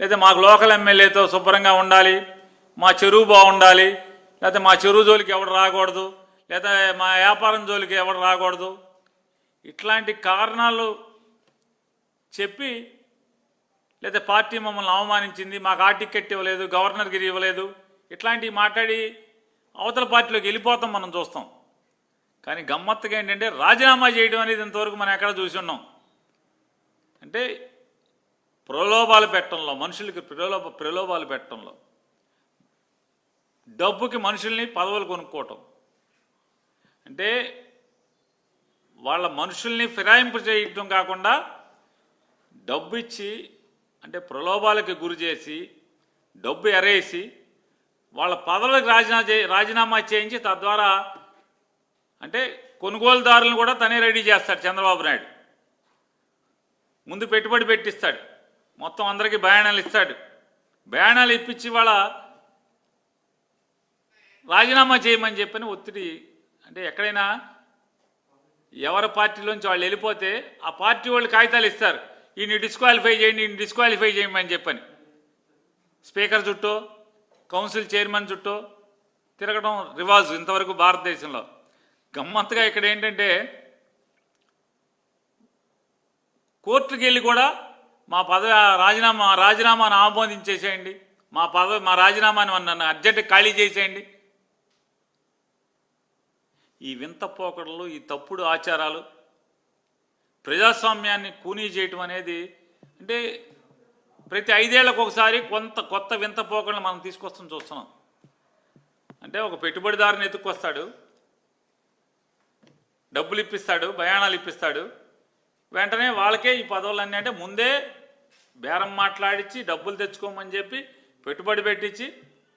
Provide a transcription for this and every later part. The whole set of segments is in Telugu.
లేదా మాకు లోకల్ ఎమ్మెల్యేతో శుభ్రంగా ఉండాలి మా చెరువు బాగుండాలి లేకపోతే మా చెరువు జోలికి ఎవడు రాకూడదు లేదా మా వ్యాపారం జోలికి ఎవడు రాకూడదు. ఇట్లాంటి కారణాలు చెప్పి లేదా పార్టీ మమ్మల్ని అవమానించింది మాకు ఆ టికెట్ ఇవ్వలేదు గవర్నర్కి ఇవ్వలేదు. ఇట్లాంటివి మాట్లాడి అవతల పార్టీలోకి వెళ్ళిపోతాం మనం చూస్తాం. కానీ గమ్మత్తుగా ఏంటంటే రాజీనామా చేయడం అనేది ఇంతవరకు మనం ఎక్కడ చూసి ఉన్నాం. అంటే ప్రలోభాలు పెట్టడంలో మనుషులకి ప్రలోభ ప్రలోభాలు పెట్టడంలో. డబ్బుకి మనుషుల్ని పదవులు కొనుక్కోవటం. అంటే వాళ్ళ మనుషుల్ని ఫిరాయింపు చేయటం కాకుండా డబ్బు ఇచ్చి అంటే ప్రలోభాలకి గురి చేసి డబ్బు ఎరేసి వాళ్ళ పదవులకు రాజీనామా చే రాజీనామా చేయించి తద్వారా అంటే కొనుగోలుదారులను కూడా తనే రెడీ చేస్తాడు చంద్రబాబు నాయుడు. ముందు పెట్టుబడి పెట్టిస్తాడు. మొత్తం అందరికీ బయాణాలు ఇస్తాడు. బయానాలు ఇప్పించి వాళ్ళ రాజీనామా చేయమని చెప్పని ఒత్తిడి. అంటే ఎక్కడైనా ఎవరి పార్టీలోంచి వాళ్ళు వెళ్ళిపోతే ఆ పార్టీ వాళ్ళు కాగితాలు ఇస్తారు. ఈయన్ని డిస్క్వాలిఫై చేయండి ఈయన్ని డిస్క్వాలిఫై చేయమని చెప్పని. స్పీకర్ చుట్టూ కౌన్సిల్ చైర్మన్ చుట్టూ తిరగడం రివాజు ఇంతవరకు భారతదేశంలో. గమ్మత్తుగా ఇక్కడ ఏంటంటే కోర్టుకి వెళ్ళి కూడా మా పదవి రాజీనామా రాజీనామాను ఆమోదించేసేయండి. మా పదవి మా రాజీనామాని నన్ను అర్జెంట్ ఖాళీ చేసేయండి. ఈ వింత పోకడలు ఈ తప్పుడు ఆచారాలు ప్రజాస్వామ్యాన్ని కూనీ చేయటం అనేది అంటే ప్రతి ఐదేళ్ళకు ఒకసారి కొంత కొత్త వింత పోకడలు మనం తీసుకొస్తాం చూస్తున్నాం. అంటే ఒక పెట్టుబడిదారుని ఎత్తుక్కొస్తాడు డబ్బులు ఇప్పిస్తాడు భయాణాలు ఇప్పిస్తాడు. వెంటనే వాళ్ళకే ఈ పదవులన్నీ అంటే ముందే బేరం మాట్లాడించి డబ్బులు తెచ్చుకోమని చెప్పి పెట్టుబడి పెట్టించి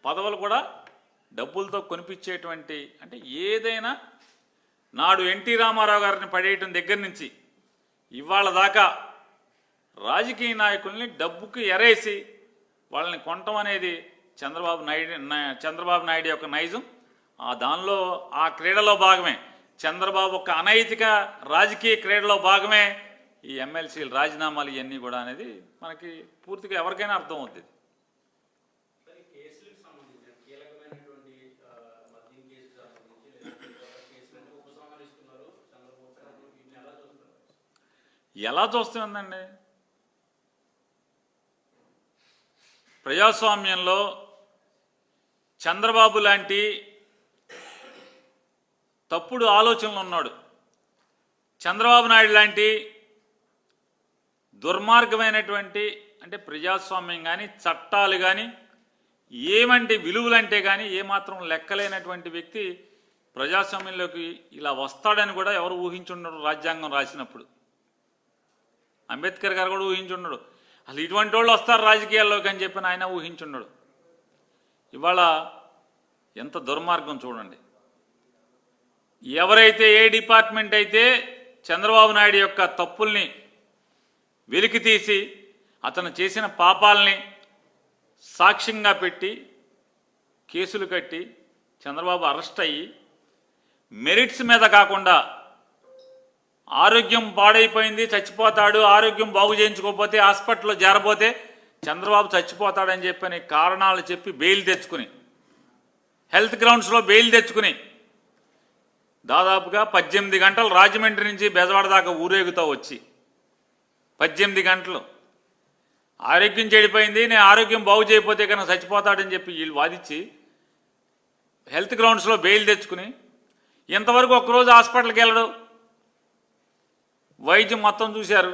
పదవులు కూడా డబ్బులతో కొనిపించేటువంటి అంటే ఏదైనా నాడు ఎన్టీ రామారావు గారిని పడేయటం దగ్గర నుంచి ఇవాళ దాకా రాజకీయ నాయకుల్ని డబ్బుకి ఎరేసి వాళ్ళని కొనటం అనేది చంద్రబాబు నాయుడు చంద్రబాబు నాయుడు యొక్క నైజం. ఆ దానిలో ఆ క్రీడలో భాగమే. చంద్రబాబు ఒక అనైతిక రాజకీయ క్రీడలో భాగమే. ఈ ఎమ్మెల్సీలు రాజీనామాలు ఇవన్నీ కూడా అనేది మనకి పూర్తిగా ఎవరికైనా అర్థం అవుతుంది ఎలా చూస్తుందండి? ప్రజాస్వామ్యంలో చంద్రబాబు లాంటి తప్పుడు ఆలోచనలు ఉన్నాడు. చంద్రబాబు నాయుడు లాంటి దుర్మార్గమైనటువంటి అంటే ప్రజాస్వామ్యం కానీ చట్టాలు కానీ ఏమంటే విలువలంటే కానీ ఏమాత్రం లెక్కలేనటువంటి వ్యక్తి ప్రజాస్వామ్యంలోకి ఇలా వస్తాడని కూడా ఎవరు ఊహించుండడు రాజ్యాంగం రాసినప్పుడు. అంబేద్కర్ గారు కూడా ఊహించుండడు. అసలు ఇటువంటి వాళ్ళు వస్తారు రాజకీయాల్లోకి అని చెప్పిన ఆయన ఊహించుండడు. ఇవాళ ఎంత దుర్మార్గం చూడండి. ఎవరైతే ఏ డిపార్ట్మెంట్ అయితే చంద్రబాబు నాయుడు యొక్క తప్పుల్ని వెలికి తీసి అతను చేసిన పాపాలని సాక్ష్యంగా పెట్టి కేసులు కట్టి చంద్రబాబు అరెస్ట్ అయ్యి మెరిట్స్ మీద కాకుండా ఆరోగ్యం పాడైపోయింది చచ్చిపోతాడు ఆరోగ్యం బాగు చేయించుకోకపోతే హాస్పిటల్లో చేరబోతే చంద్రబాబు చచ్చిపోతాడని చెప్పని కారణాలు చెప్పి బెయిల్ తెచ్చుకుని హెల్త్ గ్రౌండ్స్లో బెయిల్ తెచ్చుకుని దాదాపుగా పద్దెనిమిది గంటలు రాజమండ్రి నుంచి బెజవాడ దాకా ఊరేగుతూ వచ్చి పద్దెనిమిది గంటలు. ఆరోగ్యం చెడిపోయింది నేను ఆరోగ్యం బాగు చేయకపోతే కనుక చచ్చిపోతాడని చెప్పి వీళ్ళు వాదించి హెల్త్ గ్రౌండ్స్లో బెయిల్ తెచ్చుకుని ఇంతవరకు ఒక్కరోజు హాస్పిటల్కి వెళ్ళడు. వైద్యం మొత్తం చూశారు.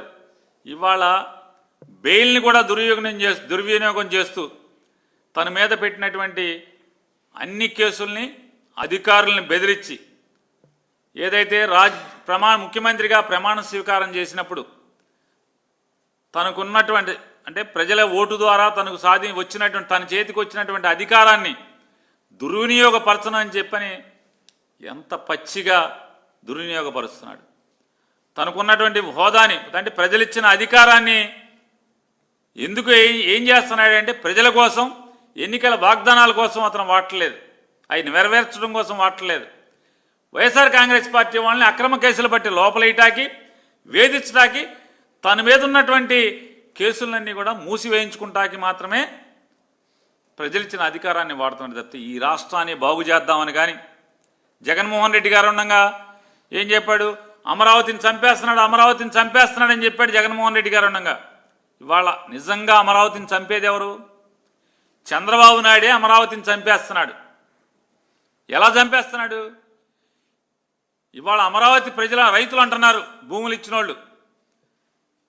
ఇవాళ బెయిల్ని కూడా దుర్వినియోగం చేస్తూ దుర్వినియోగం చేస్తూ తన మీద పెట్టినటువంటి అన్ని కేసుల్ని అధికారులను బెదిరించి ఏదైతే రాజ్ ప్రమాణ ముఖ్యమంత్రిగా ప్రమాణ స్వీకారం చేసినప్పుడు తనకున్నటువంటి అంటే ప్రజల ఓటు ద్వారా తనకు సాధి వచ్చినటువంటి తన చేతికి వచ్చినటువంటి అధికారాన్ని దుర్వినియోగపరచనని చెప్పని ఎంత పచ్చిగా దుర్వినియోగపరుస్తున్నాడు. తనకున్నటువంటి హోదాని అంటే ప్రజలిచ్చిన అధికారాన్ని ఎందుకు ఏం చేస్తున్నాడంటే ప్రజల కోసం ఎన్నికల వాగ్దానాల కోసం అతను వాడలేదు అవి నెరవేర్చడం కోసం వాడలేదు వైఎస్ఆర్ కాంగ్రెస్ పార్టీ వాళ్ళని అక్రమ కేసులు బట్టి లోపలేయటాకి వేధించడానికి తన మీద ఉన్నటువంటి కేసులన్నీ కూడా మూసివేయించుకుంటాకి మాత్రమే ప్రజలిచ్చిన అధికారాన్ని వాడుతున్నారు తప్పితే ఈ రాష్ట్రాన్ని బాగు చేద్దామని కానీ జగన్మోహన్ రెడ్డి గారు ఉండగా ఏం చెప్పాడు? అమరావతిని చంపేస్తున్నాడు అమరావతిని చంపేస్తున్నాడని చెప్పాడు జగన్మోహన్ రెడ్డి గారు ఉండగా. ఇవాళ నిజంగా అమరావతిని చంపేది ఎవరు? చంద్రబాబు నాయుడే అమరావతిని చంపేస్తున్నాడు. ఎలా చంపేస్తున్నాడు? ఇవాళ అమరావతి ప్రజల రైతులు అంటున్నారు భూములు ఇచ్చినోళ్ళు.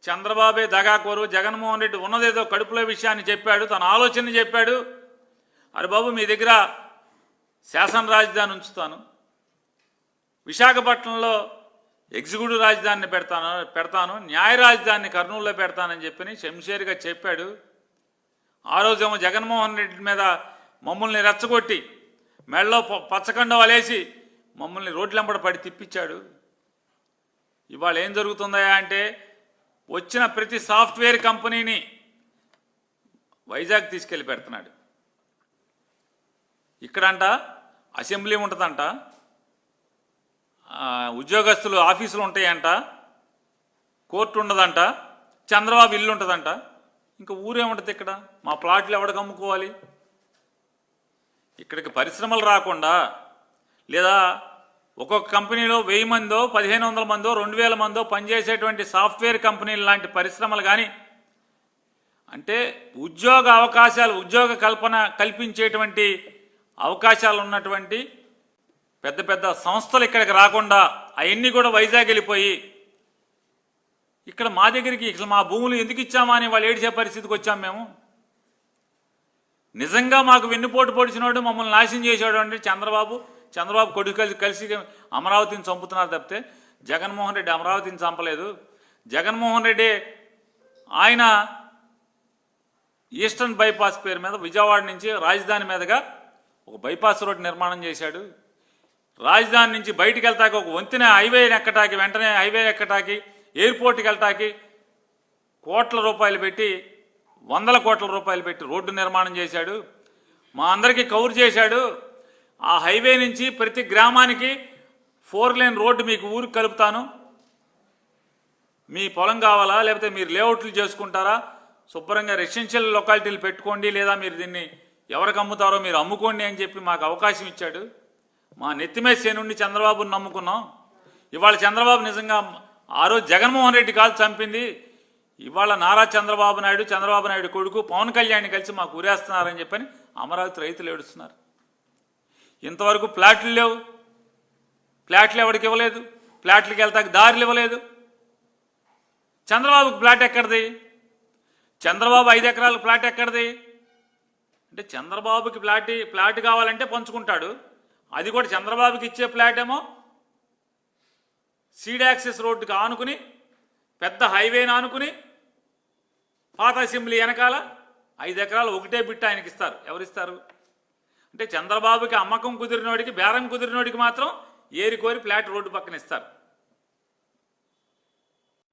చంద్రబాబే దగాకోరు జగన్మోహన్ రెడ్డి ఉన్నదేదో కడుపులో విషయాన్ని చెప్పాడు తన ఆలోచన చెప్పాడు. అరే బాబు మీ దగ్గర శాసన రాజధాని ఉంచుతాను. విశాఖపట్నంలో ఎగ్జిక్యూటివ్ రాజధానిని పెడతాను పెడతాను న్యాయ రాజధానిని కర్నూలులో పెడతానని చెప్పని శంషేర్గా చెప్పాడు. ఆ రోజేమో జగన్మోహన్ రెడ్డి మీద మమ్మల్ని రెచ్చగొట్టి మెడలో పచ్చకండ వలేసి మమ్మల్ని రోడ్లెంబడ పడి తిప్పించాడు. ఇవాళ ఏం జరుగుతుందా అంటే వచ్చిన ప్రతి సాఫ్ట్వేర్ కంపెనీని వైజాగ్ తీసుకెళ్ళి పెడుతున్నాడు. ఇక్కడంట అసెంబ్లీ ఉంటుందంట ఉద్యోగస్తులు ఆఫీసులు ఉంటాయంట కోర్టు ఉండదంట చంద్రబాబు ఇల్లు ఉంటుందంట. ఇంకా ఊరేముంటుంది ఇక్కడ? మా ప్లాట్లు ఎవడికి అమ్ముకోవాలి? ఇక్కడికి పరిశ్రమలు రాకుండా లేదా ఒక్కొక్క కంపెనీలో వెయ్యి మందో పదిహేను వందల మందో రెండు వేల మందో పనిచేసేటువంటి సాఫ్ట్వేర్ కంపెనీలు లాంటి పరిశ్రమలు కానీ అంటే ఉద్యోగ అవకాశాలు ఉద్యోగ కల్పన కల్పించేటువంటి అవకాశాలు ఉన్నటువంటి పెద్ద పెద్ద సంస్థలు ఇక్కడికి రాకుండా అవన్నీ కూడా వైజాగ్ వెళ్ళిపోయి ఇక్కడ మా దగ్గరికి ఇక్కడ మా భూములు ఎందుకు ఇచ్చామా? అని వాళ్ళు ఏడిచే పరిస్థితికి వచ్చాం మేము. నిజంగా మాకు వెన్నుపోటు పొడిచినోడు మమ్మల్ని నాశనం చేసేవాడు అంటే చంద్రబాబు. చంద్రబాబు కొడుకు కలిసి కలిసి అమరావతిని చంపుతున్నారు తప్పితే జగన్మోహన్ రెడ్డి అమరావతిని చంపలేదు. జగన్మోహన్ రెడ్డి ఆయన ఈస్టర్న్ బైపాస్ పేరు మీద విజయవాడ నుంచి రాజధాని మీదుగా ఒక బైపాస్ రోడ్ నిర్మాణం చేశాడు. రాజధాని నుంచి బయటికి వెళ్తాకి ఒక వంతెన హైవే ఎక్కటాకి వెంటనే హైవే ఎక్కటాకి ఎయిర్పోర్ట్కి వెళ్తాకి కోట్ల రూపాయలు పెట్టి వందల కోట్ల రూపాయలు పెట్టి రోడ్డు నిర్మాణం చేశాడు. మా అందరికీ కవర్ చేశాడు. ఆ హైవే నుంచి ప్రతి గ్రామానికి ఫోర్ లేన్ రోడ్డు మీకు ఊరికి కలుపుతాను. మీ పొలం కావాలా లేకపోతే మీరు లేఅవుట్లు చేసుకుంటారా? శుభ్రంగా రెసిడెన్షియల్ లొకాలిటీలు పెట్టుకోండి లేదా మీరు దీన్ని ఎవరికి అమ్ముతారో మీరు అమ్ముకోండి అని చెప్పి మాకు అవకాశం ఇచ్చాడు. మా నెత్తిమే సేనుండి చంద్రబాబును నమ్ముకున్నాం. ఇవాళ చంద్రబాబు నిజంగా ఆ రోజు జగన్మోహన్ రెడ్డి కాదు చంపింది. ఇవాళ నారా చంద్రబాబు నాయుడు చంద్రబాబు నాయుడు కొడుకు పవన్ కళ్యాణ్ కలిసి మాకు ఊరేస్తున్నారని చెప్పని అమరావతి రైతులు ఏడుస్తున్నారు. ఇంతవరకు ప్లాట్లు లేవు. ప్లాట్లు ఎవరికి ఇవ్వలేదు? ప్లాట్లకి వెళ్తాక దారులు ఇవ్వలేదు. చంద్రబాబుకి ప్లాట్ ఎక్కడిది? చంద్రబాబు ఐదు ఎకరాలకు ప్లాట్ ఎక్కడిది? అంటే చంద్రబాబుకి ప్లాట్ ప్లాట్ కావాలంటే పంచుకుంటాడు. అది కూడా చంద్రబాబుకి ఇచ్చే ప్లాట్ ఏమో సీడ్ యాక్సెస్ రోడ్డుకి ఆనుకుని పెద్ద హైవేని ఆనుకుని పాత అసెంబ్లీ వెనకాల ఐదు ఎకరాలు ఒకటే బిట్ ఆయనకి ఇస్తారు ఎవరిస్తారు? అంటే చంద్రబాబుకి అమ్మకం కుదిరినోడికి బేరం కుదిరినోడికి మాత్రం ఏరి కోరి ఫ్లాట్ రోడ్డు పక్కన ఇస్తారు.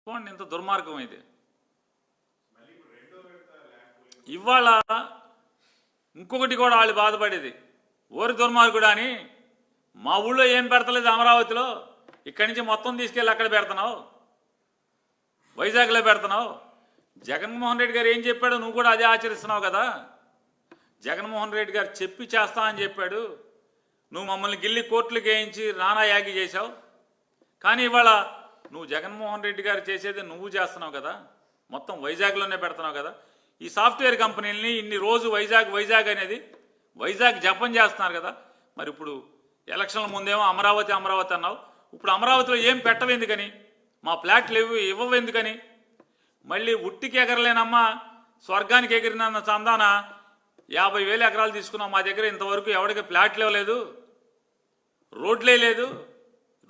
చూడండి ఇంత దుర్మార్గం ఇది. ఇవాళ ఇంకొకటి కూడా వాళ్ళు బాధపడేది. ఓరి దుర్మార్గుడు అని మా ఊళ్ళో ఏం పెడతలేదు అమరావతిలో? ఇక్కడి నుంచి మొత్తం తీసుకెళ్ళి అక్కడ పెడుతున్నావు? వైజాగ్లో పెడుతున్నావు? జగన్మోహన్ రెడ్డి గారు ఏం చెప్పాడో నువ్వు కూడా అదే ఆచరిస్తున్నావు కదా? జగన్మోహన్ రెడ్డి గారు చెప్పి చేస్తా అని చెప్పాడు. నువ్వు మమ్మల్ని గిల్లి కోర్టులు గేయించి రానా యాగి చేశావు. కానీ ఇవాళ నువ్వు జగన్మోహన్ రెడ్డి గారు చేసేది నువ్వు చేస్తున్నావు కదా. మొత్తం వైజాగ్లోనే పెడుతున్నావు కదా. ఈ సాఫ్ట్వేర్ కంపెనీలని ఇన్ని రోజు వైజాగ్ వైజాగ్ అనేది వైజాగ్ జపం చేస్తున్నారు కదా. మరి ఇప్పుడు ఎలక్షన్ల ముందేమో అమరావతి అమరావతి అన్నావు. ఇప్పుడు అమరావతిలో ఏం పెట్టవు ఎందుకని? మా ఫ్లాట్లు ఇవ్వ ఇవ్వవు ఎందుకని? మళ్ళీ ఉట్టికి ఎగరలేనమ్మా. స్వర్గానికి ఎగిరినన్న చందాన యాభై వేల ఎకరాలు తీసుకున్నాం మా దగ్గర ఇంతవరకు ఎవరికి ప్లాట్లు ఇవ్వలేదు రోడ్లే లేదు.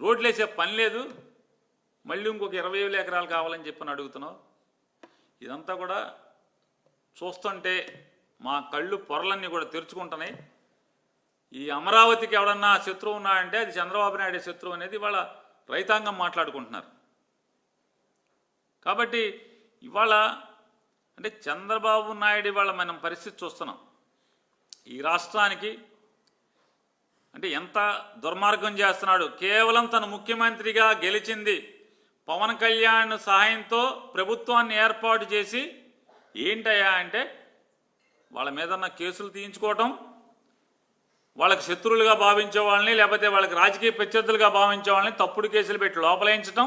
రోడ్లు వేసే పని లేదు. మళ్ళీ ఇంకొక ఇరవై వేల ఎకరాలు కావాలని చెప్పని అడుగుతున్నావు. ఇదంతా కూడా చూస్తుంటే మా కళ్ళు పొరలన్నీ కూడా తెరుచుకుంటున్నాయి. ఈ అమరావతికి ఎవడన్నా శత్రువు ఉన్నాడంటే అది చంద్రబాబు నాయుడు శత్రువు అనేది ఇవాళ రైతాంగం మాట్లాడుకుంటున్నారు. కాబట్టి ఇవాళ అంటే చంద్రబాబు నాయుడు వాళ్ళ మనం పరిస్థితి చూస్తున్నాం. ఈ రాష్ట్రానికి అంటే ఎంత దుర్మార్గం చేస్తున్నాడు. కేవలం తను ముఖ్యమంత్రిగా గెలిచింది పవన్ కళ్యాణ్ సహాయంతో ప్రభుత్వాన్ని ఏర్పాటు చేసి ఏంటయ్యా అంటే వాళ్ళ మీద ఉన్న కేసులు తీయించుకోవటం వాళ్ళకి శత్రువులుగా భావించే వాళ్ళని లేకపోతే వాళ్ళకి రాజకీయ ప్రత్యర్థులుగా భావించే వాళ్ళని తప్పుడు కేసులు పెట్టి లోపలేయించటం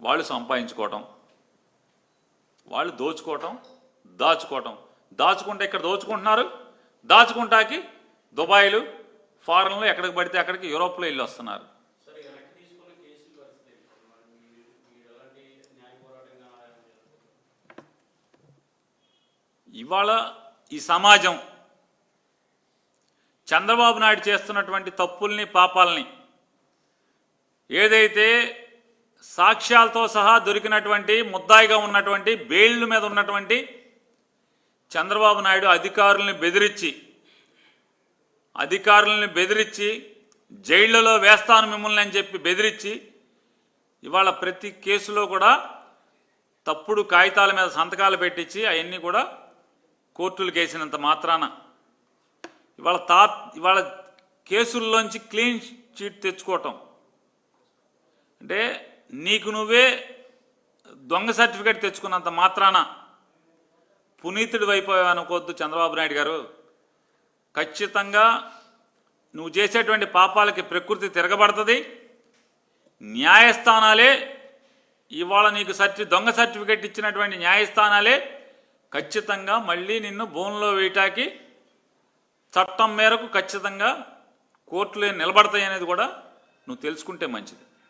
వాళ్ళు సంపాదించుకోవటం వాళ్ళు దోచుకోవటం దాచుకోవటం. దాచుకుంటే ఇక్కడ దోచుకుంటున్నారు దాచుకుంటాకి దుబాయ్లు ఫారెన్లు ఎక్కడికి పడితే అక్కడికి యూరోప్లో వెళ్ళి వస్తున్నారు? ఇవాళ ఈ సమాజం చంద్రబాబు నాయుడు చేస్తున్నటువంటి తప్పుల్ని పాపాలని ఏదైతే సాక్ష్యాలతో సహా దొరికినటువంటి ముద్దాయిగా ఉన్నటువంటి బెయిల్ మీద ఉన్నటువంటి చంద్రబాబు నాయుడు అధికారుల్ని బెదిరించి అధికారుల్ని బెదిరించి జైళ్ళలో వేస్తాను మిమ్మల్ని అని చెప్పి బెదిరించి ఇవాళ ప్రతి కేసులో కూడా తప్పుడు కాగితాల మీద సంతకాలు పెట్టించి అవన్నీ కూడా కోర్టులు కేసినంత మాత్రాన. ఇవాళ తా ఇవాళ కేసుల్లోంచి క్లీన్ చీట్ తెచ్చుకోవటం. అంటే నీకు నువ్వే దొంగ సర్టిఫికేట్ తెచ్చుకున్నంత మాత్రాన పునీతుడు అయిపోయావు అనుకోవద్దు చంద్రబాబు నాయుడు గారు. ఖచ్చితంగా నువ్వు చేసేటువంటి పాపాలకి ప్రకృతి తిరగబడుతుంది. న్యాయస్థానాలే ఇవాళ నీకు సర్టి దొంగ సర్టిఫికేట్ ఇచ్చినటువంటి న్యాయస్థానాలే ఖచ్చితంగా మళ్ళీ నిన్ను బోన్లో వేయటానికి చట్టం మేరకు ఖచ్చితంగా కోర్టులే నిలబడతాయి అనేది కూడా నువ్వు తెలుసుకుంటే మంచిది.